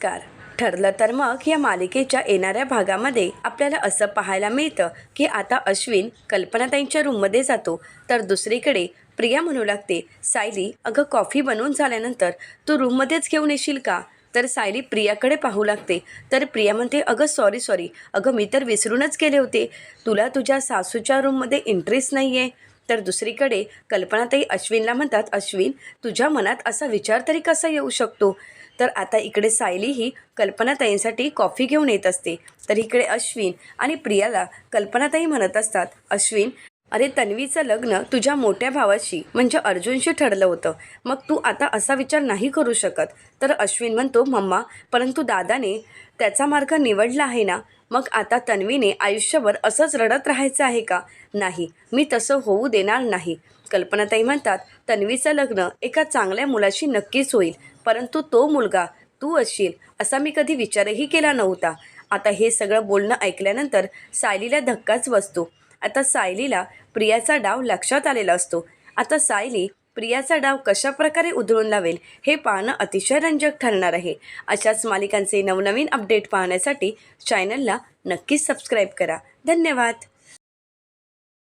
Car ठरलं तर मग या मालिकेच्या येणाऱ्या भागामध्ये आपल्याला असं पाहायला मिळतं की आता अश्विन कल्पनाताईंच्या रूममध्ये जातो. तर दुसरीकडे प्रिया म्हणू लागते सायली अगं कॉफी बनवून झाल्यानंतर तू रूममध्येच घेऊन येशील का? तर सायली प्रियाकडे पाहू लागते. तर प्रिया म्हणते अगं सॉरी सॉरी अगं मी तर विसरूनच गेले होते. तुला तुझ्या सासूच्या रूममध्ये इंटरेस्ट नाही आहे तर दुसरीकडे कल्पनाताई अश्विनला म्हणतात अश्विन तुझ्या मनात असा विचार तरी कसा येऊ शकतो? तर आता इकडे सायली ही कल्पनाताईंसाठी कॉफी घेऊन येत असते. तर इकडे अश्विन आणि प्रियाला कल्पनाताई म्हणत असतात अश्विन अरे तन्वीचं लग्न तुझ्या मोठ्या भावाशी म्हणजे अर्जुनशी ठरलं होतं. मग तू आता असा विचार नाही करू शकत. तर अश्विन म्हणतो मम्मा परंतु दादाने त्याचा मार्ग निवडला आहे ना? मग आता तन्वीने आयुष्यभर असंच रडत राहायचं आहे का? नाही मी तसं होऊ देणार नाही. कल्पनाताई म्हणतात तन्वीचं लग्न एका चांगल्या मुलाशी नक्कीच होईल परंतु तो मुलगा तू असशील असा मी कधी विचारही केला नव्हता. आता हे सगळं बोलणं ऐकल्यानंतर सायलीला धक्काच बसतो. आता सायलीला प्रियाचा डाव लक्षात आलेला असतो. आता सायली प्रियाचा डाव कशा प्रकारे उधळून लावेल हे पाहणं अतिशय रंजक ठरणार आहे. अशाच मालिकांचे नवनवीन अपडेट पाहण्यासाठी चॅनलला नक्कीच सबस्क्राईब करा. धन्यवाद.